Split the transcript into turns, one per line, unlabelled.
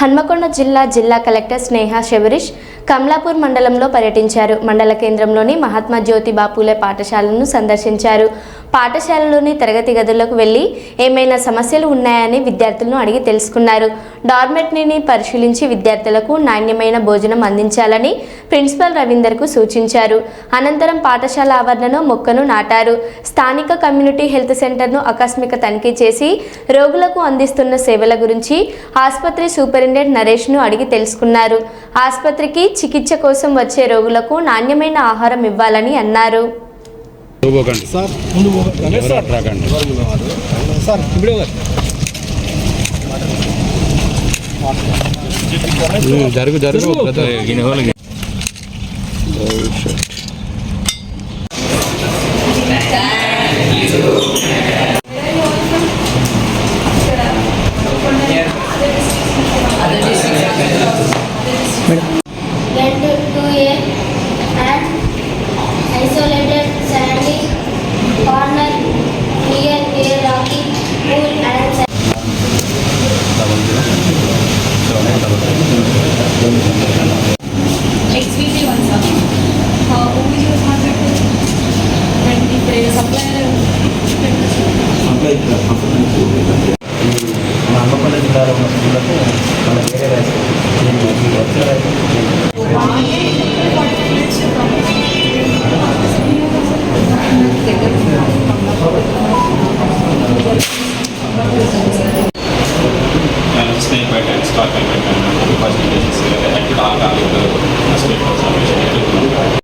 హన్మకొండ జిల్లా జిల్లా కలెక్టర్ స్నేహ శబరీష్ కమలాపూర్ మండలంలో పర్యటించారు. మండల కేంద్రంలోని మహాత్మా జ్యోతి బాపులే పాఠశాలను సందర్శించారు. పాఠశాలలోని తరగతి గదులకు వెళ్ళి ఏమైనా సమస్యలు ఉన్నాయని విద్యార్థులను అడిగి తెలుసుకున్నారు. డార్మెట్రీని పరిశీలించి విద్యార్థులకు నాణ్యమైన భోజనం అందించాలని ప్రిన్సిపల్ రవీందర్కు సూచించారు. అనంతరం పాఠశాల ఆవరణలో మొక్కను నాటారు. స్థానిక కమ్యూనిటీ హెల్త్ సెంటర్ను ఆకస్మిక తనిఖీ చేసి రోగులకు అందిస్తున్న సేవల గురించి ఆసుపత్రి సూపరింటెండెంట్ నరేష్ను అడిగి తెలుసుకున్నారు. ఆసుపత్రికి చికిత్స కోసం వచ్చే రోగులకు నాణ్యమైన ఆహారం ఇవ్వాలని అన్నారు.
పోకండి సార్ ముందు పోకండి సార్. రాకండి సార్ ఇప్పుడే జరుగు జరుగు oh,
Thank you.
మన అమ్మపల్లి జిల్లాలో ఉన్న స్కూళ్ళకు మన వేరే రైతులు వచ్చిన రైతులు
స్టాక్ అయిపోయిన పర్సెంటేజెస్ యాక్టివ్ ఆగాలి